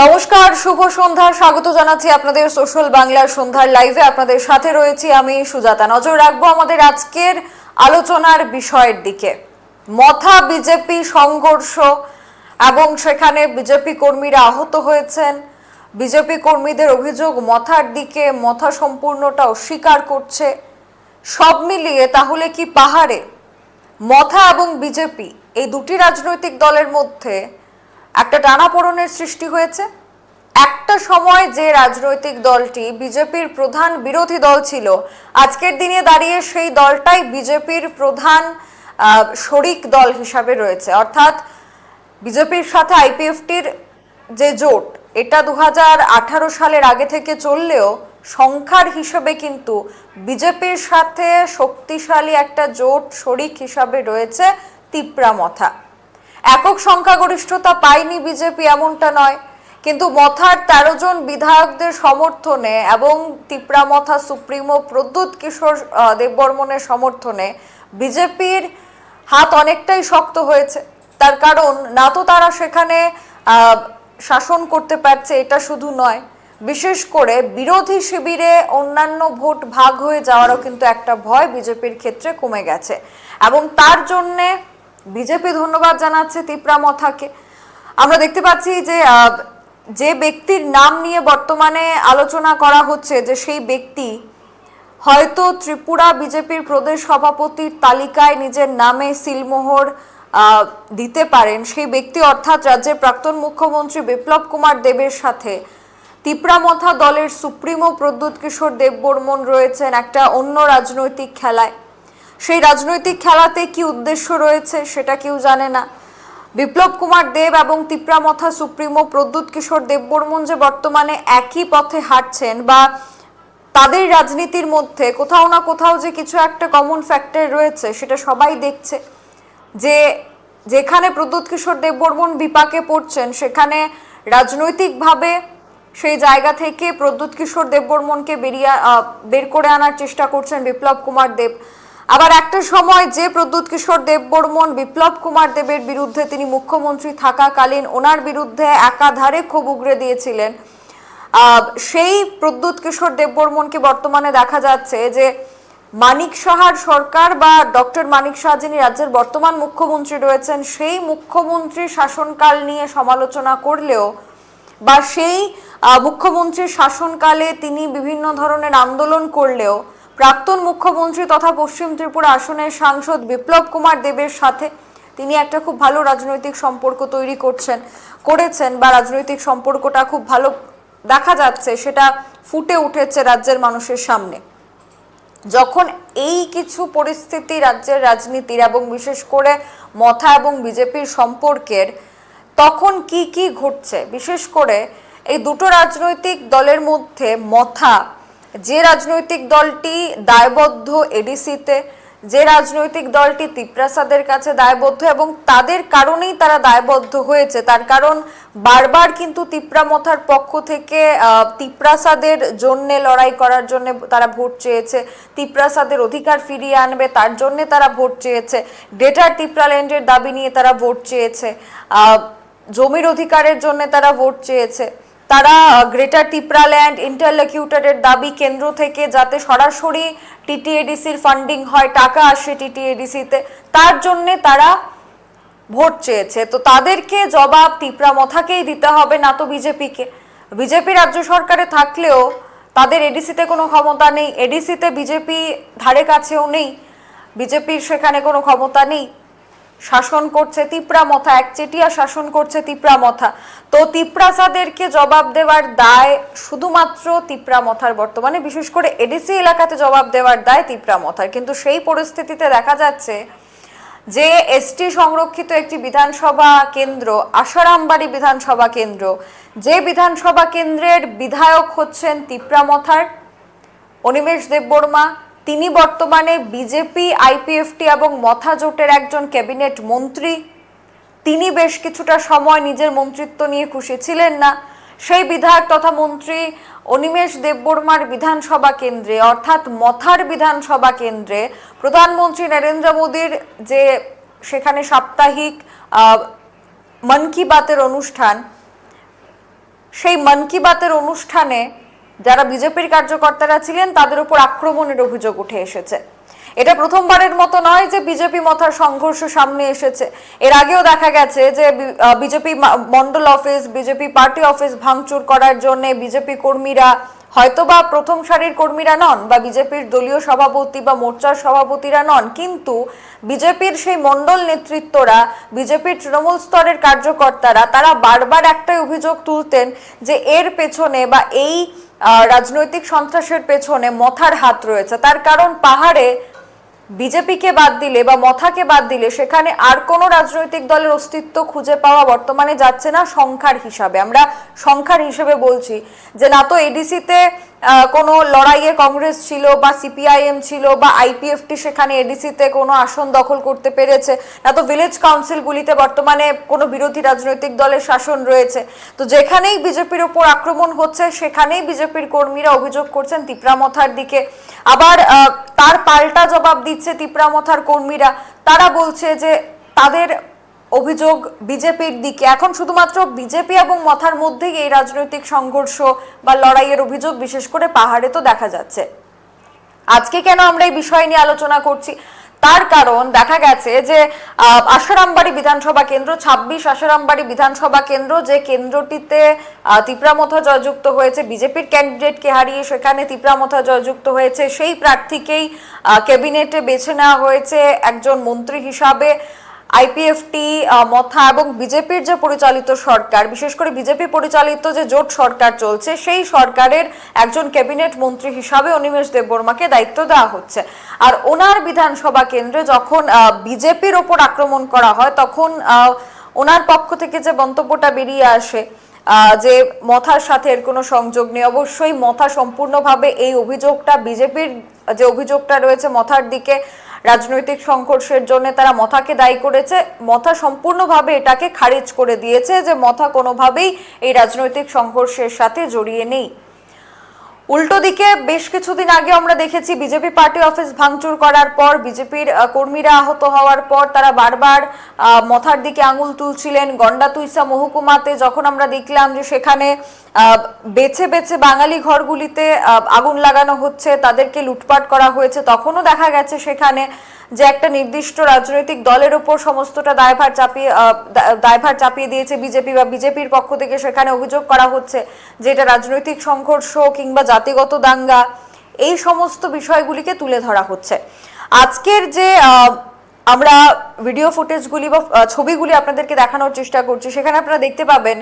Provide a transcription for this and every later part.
নমস্কার, শুভ সন্ধ্যা। স্বাগত জানাচ্ছি আপনাদের সোশ্যাল বাংলার সন্ধ্যার লাইভে। আপনাদের সাথে রয়েছি আমি সুজাতা। নজর রাখব আমাদের আজকের আলোচনার বিষয়ের দিকে। মথা বিজেপি সংঘর্ষ এবং সেখানে বিজেপি কর্মীরা আহত হয়েছেন। বিজেপি কর্মীদের অভিযোগ, মথার দিকে মথা সম্পূর্ণটা অস্বীকার করছে। সব মিলিয়ে তাহলে কি পাহাড়ে মথা এবং বিজেপি এই দুটি রাজনৈতিক দলের মধ্যে একটা টানাপোড়েনের সৃষ্টি হয়েছে। একটা সময় যে রাজনৈতিক দলটি বিজেপির প্রধান বিরোধী দল ছিল, আজকের দিনে দাঁড়িয়ে সেই দলটাই বিজেপির প্রধান শরিক দল হিসাবে রয়েছে। অর্থাৎ বিজেপির সাথে আইপিএফটির যে জোট, এটা দু হাজার আঠারো সালের আগে থেকে চললেও সংখ্যার হিসেবে কিন্তু বিজেপির সাথে শক্তিশালী একটা জোট, শরিক হিসাবে রয়েছে তিপ্রা মথা একক সংখ্যাগরিষ্ঠতা পায়নি বিজেপি এমনটা নয়। কিন্তু মথার তেরো জন বিধায়কদের সমর্থনে এবং তিপ্রামথা সুপ্রিমো প্রদ্যুৎ কিশোর দেববর্মনের সমর্থনে বিজেপির হাত অনেকটাই শক্ত হয়েছে। তার কারণ, না তো তারা সেখানে শাসন করতে পারছে, এটা শুধু নয়। বিশেষ করে বিরোধী শিবিরে অন্যান্য ভোট ভাগ হয়ে যাওয়ারও কিন্তু একটা ভয় বিজেপির ক্ষেত্রে কমে গেছে। এবং তার জন্যে বিজেপি ধন্যবাদ জানাচ্ছে তিপ্রা মথাকে। আমরা দেখতে পাচ্ছি যে যে ব্যক্তির নাম নিয়ে বর্তমানে আলোচনা করা হচ্ছে, যে সেই ব্যক্তি হয়তো ত্রিপুরা বিজেপির প্রদেশ সভাপতির তালিকায় নিজের নামে সিলমোহর দিতে পারেন। সেই ব্যক্তি অর্থাৎ রাজ্যের প্রাক্তন মুখ্যমন্ত্রী বিপ্লব কুমার দেবের সাথে তিপ্রামথা দলের সুপ্রিমো প্রদ্যুৎ কিশোর দেববর্মন রয়েছেন একটা অন্য রাজনৈতিক খেলায়। সেই রাজনৈতিক খেলাতে কি উদ্দেশ্য রয়েছে সেটা কেউ জানে না। বিপ্লব কুমার দেব এবং তিপ্রামথা সুপ্রিমো প্রদ্যুৎ কিশোর দেববর্মন যে বর্তমানে একই পথে হাঁটছেন বা তাদের রাজনীতির মধ্যে কোথাও না কোথাও যে কিছু একটা কমন ফ্যাক্টর রয়েছে সেটা সবাই দেখছে। যে যেখানে প্রদ্যুৎ কিশোর দেববর্মন বিপাকে পড়ছেন সেখানে রাজনৈতিকভাবে সেই জায়গা থেকে প্রদ্যুৎ কিশোর দেববর্মনকে বেরিয়ে বের করে আনার চেষ্টা করছেন বিপ্লব কুমার দেব। আবার একটা সময় যে প্রদ্যুৎ কিশোর দেববর্মন বিপ্লব কুমার দেবের বিরুদ্ধে তিনি মুখ্যমন্ত্রী থাকাকালীন ওনার বিরুদ্ধে একাধারে ক্ষোভ উগরে দিয়েছিলেন। সেই প্রদ্যুৎ কিশোর দেববর্মনকে বর্তমানে দেখা যাচ্ছে যে মানিক সাহার সরকার বা ডক্টর মানিক সাহা যিনি রাজ্যের বর্তমান মুখ্যমন্ত্রী রয়েছেন, সেই মুখ্যমন্ত্রীর শাসনকাল নিয়ে সমালোচনা করলেও বা সেই মুখ্যমন্ত্রীর শাসনকালে তিনি বিভিন্ন ধরনের আন্দোলন করলেও প্রাক্তন মুখ্যমন্ত্রী তথা পশ্চিম ত্রিপুরা আসনের সাংসদ বিপ্লব কুমার দেবের সাথে তিনি একটা খুব ভালো রাজনৈতিক সম্পর্ক তৈরি করছেন, করেছেন বা রাজনৈতিক সম্পর্কটা খুব ভালো দেখা যাচ্ছে, সেটা ফুটে উঠেছে রাজ্যের মানুষের সামনে। যখন এই কিছু পরিস্থিতি রাজ্যের রাজনীতির এবং বিশেষ করে মথা এবং বিজেপির সম্পর্কের, তখন কি কি ঘটছে? বিশেষ করে এই দুটো রাজনৈতিক দলের মধ্যে মথা যে রাজনৈতিক দলটি দায়বদ্ধ এডিসিতে, যে রাজনৈতিক দলটি তিপ্রাসাদের কাছে দায়বদ্ধ এবং তাদের কারণেই তারা দায়বদ্ধ হয়েছে, তার কারণ বারবার কিন্তু তিপ্রামথার পক্ষ থেকে তিপ্রাসাদের জন্য লড়াই করার জন্য তারা ভোট চেয়েছে, তিপ্রাসাদের অধিকার ফিরিয়ে আনবে তার জন্য তারা ভোট চেয়েছে, গ্রেটার তিপ্রাল্যান্ডের দাবি নিয়ে তারা ভোট চেয়েছে জমির অধিকারের জন্য তারা ভোট চেয়েছে। তারা গ্রেটার টিপ্রাল্যান্ড ইন্টারলেকিউটারের দাবি কেন্দ্র থেকে যাতে সরাসরি টিটিএডিসির ফান্ডিং হয়, টাকা আসে টিটিএডিসিতে, তার জন্যে তারা ভোট চেয়েছে। তো তাদেরকে জবাব তিপ্রা মথাকেই দিতে হবে, না তো বিজেপিকে। বিজেপি রাজ্য সরকারে থাকলেও তাদের এডিসিতে কোনো ক্ষমতা নেই। এডিসিতে বিজেপি ধারে কাছেও নেই। বিজেপির সেখানে কোনো ক্ষমতা নেই। শাসন করছে তিপ্রা মথা একচেটিয়া শাসন করছে তিপ্রা মথা। তো তিপ্রাসাদেরকে জবাব দেওয়ার দায় শুধুমাত্র তিপ্রা মথার বর্তমানে, বিশেষ করে এডিসি এলাকাতে জবাব দেওয়ার দায় তিপ্রা মথার। কিন্তু সেই পরিস্থিতিতে দেখা যাচ্ছে যে এসটি সংরক্ষিত একটি বিধানসভা কেন্দ্র, আশারামবাড়ি বিধানসভা কেন্দ্র, যে বিধানসভা কেন্দ্রের বিধায়ক হচ্ছেন তিপ্রা মথার অনিমেষ দেববর্মা তিনি বর্তমানে বিজেপি, আইপিএফটি এবং মথা জোটের একজন ক্যাবিনেট মন্ত্রী। তিনি বেশ কিছুটা সময় নিজের মন্ত্রিত্ব নিয়ে খুশি ছিলেন না। সেই বিধায়ক তথা মন্ত্রী অনিমেষ দেববর্মার বিধানসভা কেন্দ্রে, অর্থাৎ মথার বিধানসভা কেন্দ্রে প্রধানমন্ত্রী নরেন্দ্র মোদীর যে সেখানে সাপ্তাহিক মন কি বাতের অনুষ্ঠান, সেই মন কি বাতের অনুষ্ঠানে যারা বিজেপির কার্যকর্তারা ছিলেন, তাদের উপর আক্রমণের অভিযোগ উঠে এসেছে। এটা প্রথমবারের মতো নয় যে বিজেপি মথার সংঘর্ষ সামনে এসেছে। এর আগেও দেখা গেছে যে BJP mandal office, BJP party office ভাঙচুর করার জন্য বিজেপি কর্মীরা হয়তোবা প্রথম সারির কর্মীরা নন বা বিজেপির দলীয় সভাপতি বা মোর্চার সভাপতিরা নন, কিন্তু বিজেপির সেই মন্ডল নেতৃত্বরা, বিজেপির তৃণমূল স্তরের কার্যকর্তারা, তারা বারবার একটাই অভিযোগ তুলতেন যে এর পেছনে বা এই রাজনৈতিক সন্ত্রাসের পেছনে মথার হাত রয়েছে। তার কারণ পাহাড়ে বিজেপিকে বাদ দিলে বা মথাকে বাদ দিলে সেখানে আর কোনো রাজনৈতিক দলের অস্তিত্ব খুঁজে পাওয়া বর্তমানে যাচ্ছে না সংখ্যার হিসাবে। আমরা সংখ্যার হিসেবে বলছি যে না তো এডিসিতে কোনো লড়াইয়ে কংগ্রেস ছিল বা সিপিআইএম ছিল বা আইপিএফটি সেখানে এডিসিতে কোনো আসন দখল করতে পেরেছে, না তো ভিলেজ কাউন্সিলগুলিতে বর্তমানে কোনো বিরোধী রাজনৈতিক দলের শাসন রয়েছে। তো যেখানেই বিজেপির ওপর আক্রমণ হচ্ছে, সেখানেই বিজেপির কর্মীরা অভিযোগ করছেন তিপ্রামথার দিকে। আবার তার পাল্টা জবাব দিচ্ছে তিপ্রামথার কর্মীরা। তারা বলছে যে তাদের অভিযোগ বিজেপির দিকে। এখন শুধুমাত্র বিজেপি এবং মথার মধ্যেই এই রাজনৈতিক সংঘর্ষ বা লড়াইয়ের অভিযোগ, বিশেষ করে পাহাড়ে তো দেখা যাচ্ছে। আজকে কেন আমরা এই বিষয় নিয়ে আলোচনা করছি? তার কারণ দেখা গেছে যে আশারামবাড়ি বিধানসভা কেন্দ্র, ছাব্বিশ আসারামবাড়ি বিধানসভা কেন্দ্র যে কেন্দ্রটিতে তিপ্রামথা জয়যুক্ত হয়েছে, বিজেপির ক্যান্ডিডেটকে হারিয়ে সেখানে তিপ্রামথা জয়যুক্ত হয়েছে, সেই প্রার্থীকেই ক্যাবিনেটে বেছে নেওয়া হয়েছে একজন মন্ত্রী হিসাবে। আইপিএফটি মথা এবং বিজেপির যে পরিচালিত সরকার, বিশেষ করে বিজেপি পরিচালিত যে জোট সরকার চলছে, সেই সরকারের একজন ক্যাবিনেট মন্ত্রী হিসাবে অনিমেষ দেববর্মাকে দায়িত্ব দেওয়া হচ্ছে। আর ওনার বিধানসভা কেন্দ্রে যখন বিজেপির ওপর আক্রমণ করা হয়, তখন ওনার পক্ষ থেকে যে মন্তব্যটা বেরিয়ে আসে যে মথার সাথে এর কোনো সংযোগ নেই, অবশ্যই মথা সম্পূর্ণভাবে এই অভিযোগটা, বিজেপির যে অভিযোগটা রয়েছে মথার দিকে রাজনৈতিক সংঘর্ষের জন্য তারা মথাকে দায়ী করেছে। মথা সম্পূর্ণভাবে এটাকে খারিজ করে দিয়েছে যে মথা কোনোভাবেই এই রাজনৈতিক সংঘর্ষের সাথে জড়িয়ে নেই। উল্টো দিকে বেশ কিছুদিন আগে আমরা দেখেছি বিজেপি পার্টি অফিস ভাঙচুর করার পর বিজেপির কর্মীরা আহত হওয়ার পর তারা বারবার মথার দিকে আঙুল তুলছিলেন। গন্ডাতুইসা মহকুমাতে যখন আমরা দেখলাম যে সেখানে বেছে বেছে বাঙালি ঘরগুলিতে আগুন লাগানো হচ্ছে, তাদেরকে লুটপাট করা হয়েছে, তখনও দেখা গেছে সেখানে যে একটা নির্দিষ্ট রাজনৈতিক দলের ওপর সমস্তটা দায়ভার চাপিয়ে দায়ভার চাপিয়ে দিয়েছে বিজেপি বা বিজেপির পক্ষ থেকে সেখানে অভিযোগ করা হচ্ছে যে এটা রাজনৈতিক সংঘর্ষ কিংবা জাতিগত দাঙ্গা, এই সমস্ত বিষয়গুলিকে তুলে ধরা হচ্ছে। আজকের যে আমরা ভিডিও ফুটেজগুলি বা ছবিগুলি আপনাদেরকে দেখানোর চেষ্টা করছি। সেখানে আপনারা দেখতে পাবেন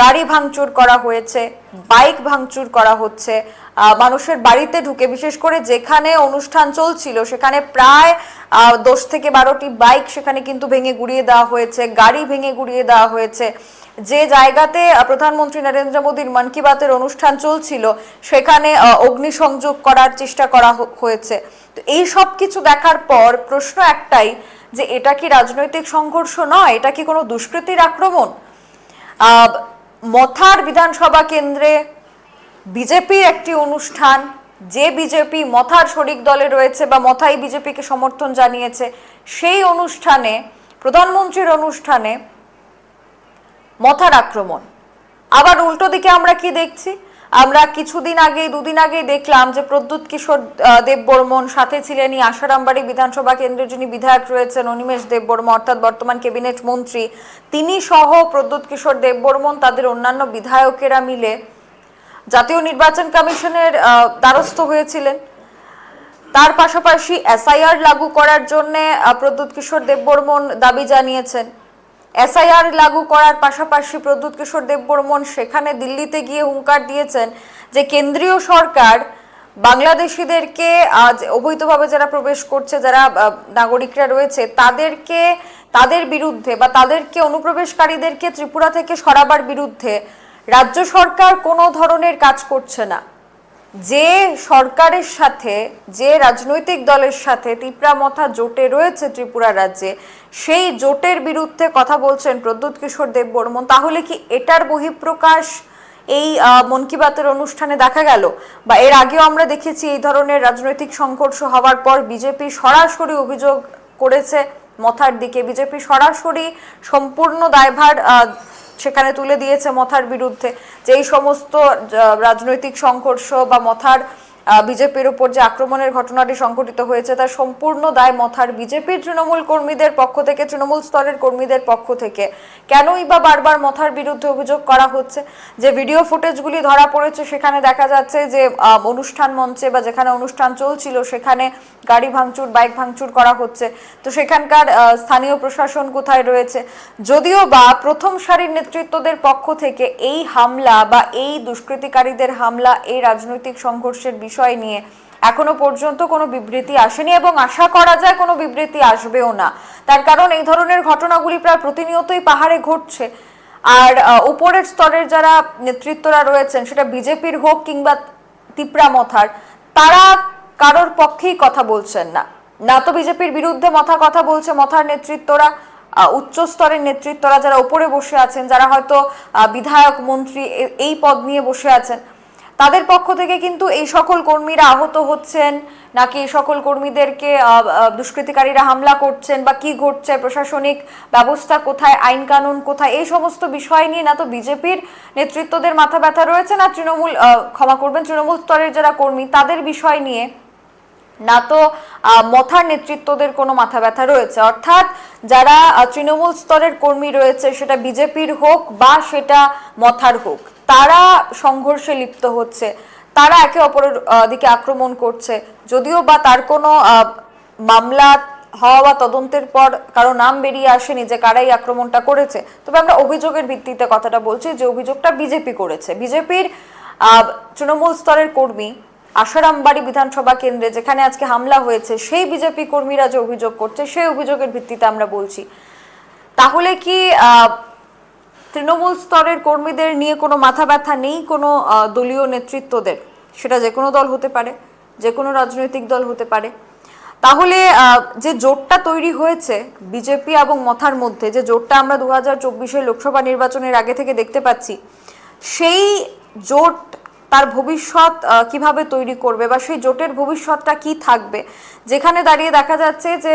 গাড়ি ভাঙচুর করা হয়েছে, বাইক ভাঙচুর করা হচ্ছে মানুষের বাড়িতে ঢুকে, বিশেষ করে যেখানে অনুষ্ঠান চলছিল, সেখানে প্রায় দশ থেকে বারোটি বাইক সেখানে কিন্তু ভেঙে গুড়িয়ে দেওয়া হয়েছে, গাড়ি ভেঙে গুড়িয়ে দেওয়া হয়েছে। যে জায়গাতে প্রধানমন্ত্রী নরেন্দ্র মোদীর মন কি বাতের অনুষ্ঠান চলছিল, সেখানে অগ্নিসংযোগ করার চেষ্টা করা হয়েছে। তো এই সব কিছু দেখার পর প্রশ্ন একটাই যে এটা কি রাজনৈতিক সংঘর্ষ নয়? এটা কি কোনো দুষ্কৃতির আক্রমণ? মথার বিধানসভা কেন্দ্রে বিজেপির একটি অনুষ্ঠান, যে বিজেপি মথার শরিক দলে রয়েছে বা মথাই বিজেপিকে সমর্থন জানিয়েছে, সেই অনুষ্ঠানে, প্রধানমন্ত্রীর অনুষ্ঠানে মথার আক্রমণ। আবার উল্টো দিকে আমরা কি দেখছি? আমরা কিছুদিন আগেই, দুদিন আগেই দেখলাম যে প্রদ্যুৎ কিশোর দেববর্মন সাথে ছিলেন আশারামবাড়ি বিধানসভা কেন্দ্রের যিনি বিধায়ক রয়েছেন অনিমেষ দেববর্মা অর্থাৎ বর্তমান ক্যাবিনেট মন্ত্রী, তিনি সহ প্রদ্যুৎ কিশোর দেববর্মন তাদের অন্যান্য বিধায়কেরা মিলে জাতীয় নির্বাচন কমিশনের দ্বারস্থ হয়েছিলেন। তার পাশাপাশি এসআইআর লাগু করার জন্য প্রদ্যুৎ কিশোর দেববর্মন দাবি জানিয়েছেন। এসআইআর লাগু করার পাশাপাশি প্রদ্যুৎ কিশোর দেববর্মন সেখানে দিল্লিতে গিয়ে হুঙ্কার দিয়েছেন যে কেন্দ্রীয় সরকার বাংলাদেশিদেরকে আজ অবৈধভাবে যারা প্রবেশ করছে, যারা নাগরিকরা রয়েছে, তাদেরকে, তাদের বিরুদ্ধে বা তাদেরকে অনুপ্রবেশকারীদেরকে ত্রিপুরা থেকে সরাবার বিরুদ্ধে রাজ্য সরকার কোনো ধরনের কাজ করছে না। যে সরকারের সাথে, যে রাজনৈতিক দলের সাথে তিপ্রামথা জোটে রয়েছে ত্রিপুরা রাজ্যে সেই জোটের বিরুদ্ধে কথা বলছেন প্রদ্যুৎ কিশোর দেব বর্মন। তাহলে কি এটার বহিঃপ্রকাশ এই মন কি বাতের অনুষ্ঠানে দেখা গেল? বা এর আগেও আমরা দেখেছি এই ধরনের রাজনৈতিক সংঘর্ষ হওয়ার পর বিজেপি সরাসরি অভিযোগ করেছে মথার দিকে। বিজেপি সরাসরি সম্পূর্ণ দায়ভার সেখানে তুলে দিয়েছে মথার বিরুদ্ধে। যে এই সমস্ত রাজনৈতিক সংঘর্ষ বা মথার বিজেপির উপর যে আক্রমণের ঘটনাটি সংঘটিত হয়েছে তার সম্পূর্ণ দায় মথার বিজেপির তৃণমূল কর্মীদের পক্ষ থেকে, তৃণমূল স্তরের কর্মীদের পক্ষ থেকে। কেনই বা বারবার মথার বিরুদ্ধে অভিযোগ করা হচ্ছে? যে ভিডিও ফুটেজগুলি ধরা পড়েছে, সেখানে দেখা যাচ্ছে যে অনুষ্ঠান মঞ্চে বা যেখানে অনুষ্ঠান চলছিল, সেখানে গাড়ি ভাঙচুর, বাইক ভাঙচুর করা হচ্ছে। তো সেখানকার স্থানীয় প্রশাসন কোথায় রয়েছে? যদিও বা প্রথম সারির নেতৃত্বদের পক্ষ থেকে এই হামলা বা এই দুষ্কৃতিকারীদের হামলা, এই রাজনৈতিক সংঘর্ষের বিষয় নিয়ে। এখনও পর্যন্ত কোনো বিবৃতি আসেনি এবং আশা করা যায় কোনো বিবৃতি আসবেও না। তার কারণ এই ধরনের ঘটনাগুলি প্রায় প্রতিনিয়তই পাহাড়ে ঘটছে। আর উপরের স্তরের যারা নেতৃত্বরা রয়েছেন, সেটা বিজেপির হোক কিংবা তিপ্রা মথার, তারা কারোর পক্ষেই কথা বলছেন না। না তো বিজেপির বিরুদ্ধে মথা কথা বলছে মথার নেতৃত্বরা উচ্চ স্তরের নেতৃত্বরা যারা উপরে বসে আছেন, যারা হয়তো বিধায়ক, মন্ত্রী এই পদ নিয়ে বসে আছেন তাদের পক্ষ থেকে কিন্তু এই সকল কর্মীরা আহত হচ্ছেন, নাকি এই সকল কর্মীদেরকে দুষ্কৃতিকারীরা হামলা করছেন বা কি ঘটছে, প্রশাসনিক ব্যবস্থা কোথায় আইন কানুন কোথায়, এই সমস্ত বিষয় নিয়ে না তো বিজেপির নেতৃত্বদের মাথা ব্যথা রয়েছে না তৃণমূল ক্ষমা করবেন, তৃণমূল স্তরের যারা কর্মী তাদের বিষয় নিয়ে না তো মথার নেতৃত্বদের কোনো মাথা ব্যথা রয়েছে। অর্থাৎ যারা তৃণমূল স্তরের কর্মী রয়েছে সেটা বিজেপির হোক বা সেটা মথার হোক। তারা সংঘর্ষে লিপ্ত হচ্ছে, তারা একে অপরের দিকে আক্রমণ করছে। যদিও বা তার কোনো মামলা হওয়া বা তদন্তের পর কারও নাম বেরিয়ে আসেনি যে কারাই আক্রমণটা করেছে, তবে আমরা অভিযোগের ভিত্তিতে কথাটা বলছি যে অভিযোগটা বিজেপি করেছে। বিজেপির তৃণমূল স্তরের কর্মী আশারামবাড়ি বিধানসভা কেন্দ্রে যেখানে আজকে হামলা হয়েছে, সেই বিজেপি কর্মীরা যে অভিযোগ করছে, সেই অভিযোগের ভিত্তিতে আমরা বলছি। তাহলে কি তৃণমূল স্তরের কর্মীদের নিয়ে কোনো মাথা ব্যথা নেই, কোনো দলীয় নেতৃত্বদের। সেটা যে কোনো দল হতে পারে, যে কোনো রাজনৈতিক দল হতে পারে। তাহলে যে জোটটা তৈরি হয়েছে, বিজেপি এবং মথার মধ্যে, যে জোটটা আমরা দু হাজার চব্বিশের লোকসভা নির্বাচনের আগে থেকে দেখতে পাচ্ছি, সেই জোট তার ভবিষ্যৎ কীভাবে তৈরি করবে বা সেই জোটের ভবিষ্যৎটা কি থাকবে? যেখানে দাঁড়িয়ে দেখা যাচ্ছে যে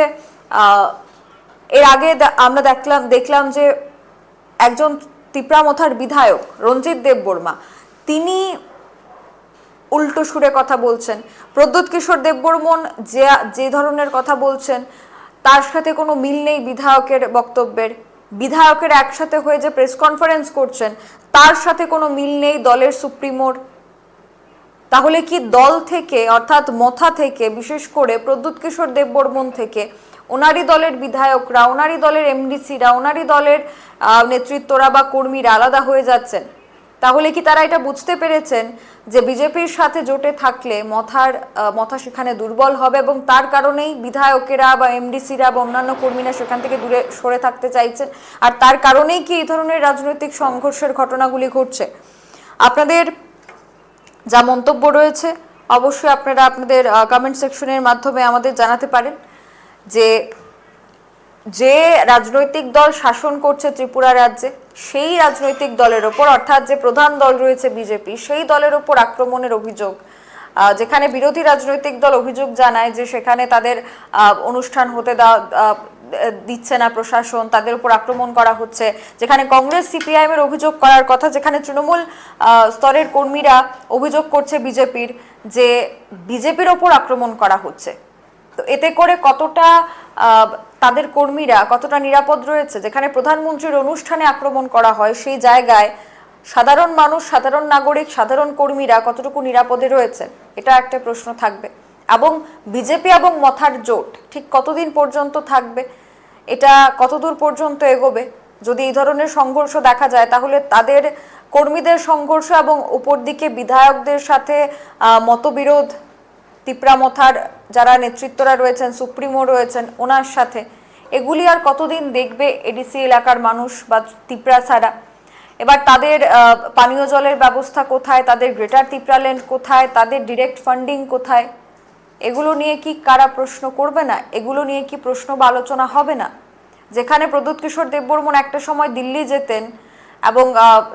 এর আগে আমরা দেখলাম দেখলাম যে একজন তিপ্রামথার বিধায়ক রঞ্জিত দেব বর্মা। তিনি উল্টো সুরে কথা বলছেন। প্রদ্যুৎ কিশোর দেববর্মন যে যে ধরনের কথা বলছেন, তার সাথে কোনো মিল নেই বিধায়কের বক্তব্যের। বিধায়কের একসাথে হয়ে যে প্রেস কনফারেন্স করছেন, তার সাথে কোনো মিল নেই দলের সুপ্রিমোর। তাহলে কি দল থেকে, অর্থাৎ মথা থেকে, বিশেষ করে প্রদ্যুৎ কিশোর দেববর্মন থেকে ওনারই দলের বিধায়করা, ওনারই দলের এমডিসিরা, ওনারই দলের নেতৃত্বরা বা কর্মীরা আলাদা হয়ে যাচ্ছেন। তাহলে কি তারা এটা বুঝতে পেরেছেন যে বিজেপির সাথে জোটে থাকলে মথার মথা সেখানে দুর্বল হবে এবং তার কারণেই বিধায়কেরা বা এমডিসিরা বা অন্যান্য কর্মীরা সেখান থেকে দূরে সরে থাকতে চাইছেন? আর তার কারণেই কি এই ধরনের রাজনৈতিক সংঘর্ষের ঘটনাগুলি ঘটছে? আপনাদের যা মন্তব্য রয়েছে, অবশ্যই আপনারা আপনাদের কমেন্ট সেকশনের মাধ্যমে আমাদের জানাতে পারেন। যে যে রাজনৈতিক দল শাসন করছে ত্রিপুরা রাজ্যে, সেই রাজনৈতিক দলের ওপর, অর্থাৎ যে প্রধান দল রয়েছে বিজেপি, সেই দলের ওপর আক্রমণের অভিযোগ যেখানে বিরোধী রাজনৈতিক দল অভিযোগ জানায় যে সেখানে তাদের অনুষ্ঠান হতে দেওয়া দিচ্ছে না প্রশাসন, তাদের উপর আক্রমণ করা হচ্ছে, যেখানে কংগ্রেস সিপিআইএম এর অভিযোগ করার কথা, যেখানে তৃণমূল স্তরের কর্মীরা অভিযোগ করছে বিজেপির যে বিজেপির ওপর আক্রমণ করা হচ্ছে। তো এতে করে কতটা তাদের কর্মীরা কতটা নিরাপদ রয়েছে? যেখানে প্রধানমন্ত্রীর অনুষ্ঠানে আক্রমণ করা হয়, সেই জায়গায় সাধারণ মানুষ, সাধারণ নাগরিক, সাধারণ কর্মীরা কতটুকু নিরাপদে রয়েছে? এটা একটা প্রশ্ন থাকবে। এবং বিজেপি এবং মথার জোট ঠিক কতদিন পর্যন্ত থাকবে? এটা কতদূর পর্যন্ত এগোবে? যদি এই ধরনের সংঘর্ষ দেখা যায়, তাহলে তাদের কর্মীদের সংঘর্ষ এবং উপর দিকে বিধায়কদের সাথে মতবিরোধ তিপ্রামথার যারা নেতৃত্বরা রয়েছেন, সুপ্রিমো রয়েছেন, ওনার সাথে। এগুলি আর কতদিন দেখবে এডিসি এলাকার মানুষ বা তিপ্রা ছাড়া? এবার তাদের পানীয় জলের ব্যবস্থা কোথায়? তাদের গ্রেটার তিপ্রাল্যান্ড কোথায়? তাদের ডিরেক্ট ফান্ডিং কোথায়? এগুলো নিয়ে কি কারা প্রশ্ন করবে না? এগুলো নিয়ে কি প্রশ্ন বা আলোচনা হবে না? যেখানে প্রদ্যুৎ কিশোর দেববর্মন একটা সময় দিল্লি যেতেন এবং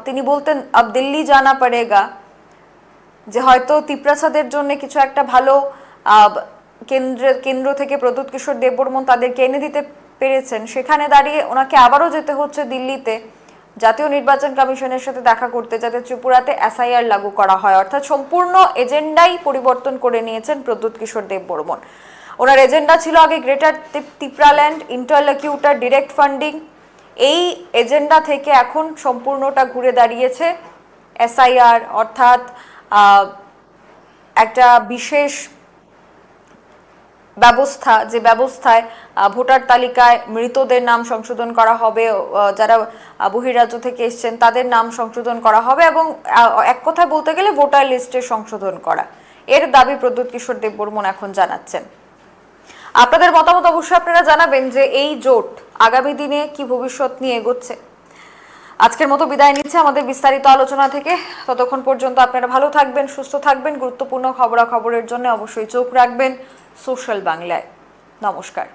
তিনি বলতেন, আব দিল্লি জানা পড়েগা। যে হয়তো তিপ্রাসাদের জন্য কিছু একটা ভালো কেন্দ্র কেন্দ্র থেকে প্রদ্যুৎ কিশোর দেববর্মন তাদেরকে এনে দিতে পেরেছেন। সেখানে দাঁড়িয়ে ওনাকে আবারও যেতে হচ্ছে দিল্লিতে। জাতীয় নির্বাচন কমিশনের সাথে দেখা করতে যাতে ত্রিপুরাতে এসআইআর লাগু করা হয়। অর্থাৎ সম্পূর্ণ এজেন্ডাই পরিবর্তন করে নিয়েছেন প্রদ্যুৎ কিশোর দেববর্মন। ওনার এজেন্ডা ছিল আগে greater Tipraland interlocutor, direct funding. এই এজেন্ডা থেকে এখন সম্পূর্ণটা ঘুরে দাঁড়িয়েছে এসআইআর। অর্থাৎ একটা বিশেষ ব্যবস্থা, যে ব্যবস্থায় ভোটার তালিকায় মৃতদের নাম সংশোধন করা হবে যারা বহিরাজ্য থেকে এসেছেন তাদের নাম সংশোধন করা হবে এবং এক কথায় বলতে গেলে ভোটার লিস্টে সংশোধন করা। এর দাবি প্রদ্যুৎ কিশোর দেব বর্মন এখন জানাচ্ছেন। আপনাদের মতামত অবশ্যই আপনারা জানাবেন যে এই জোট আগামী দিনে কি ভবিষ্যৎ নিয়ে এগোচ্ছে। আজকের মতো বিদায় নিচ্ছে আমাদের বিস্তারিত আলোচনা থেকে। ততক্ষণ পর্যন্ত আপনারা ভালো থাকবেন, সুস্থ থাকবেন। গুরুত্বপূর্ণ খবরাখবরের জন্য অবশ্যই চোখ রাখবেন। সোশ্যাল বাংলায়। নমস্কার।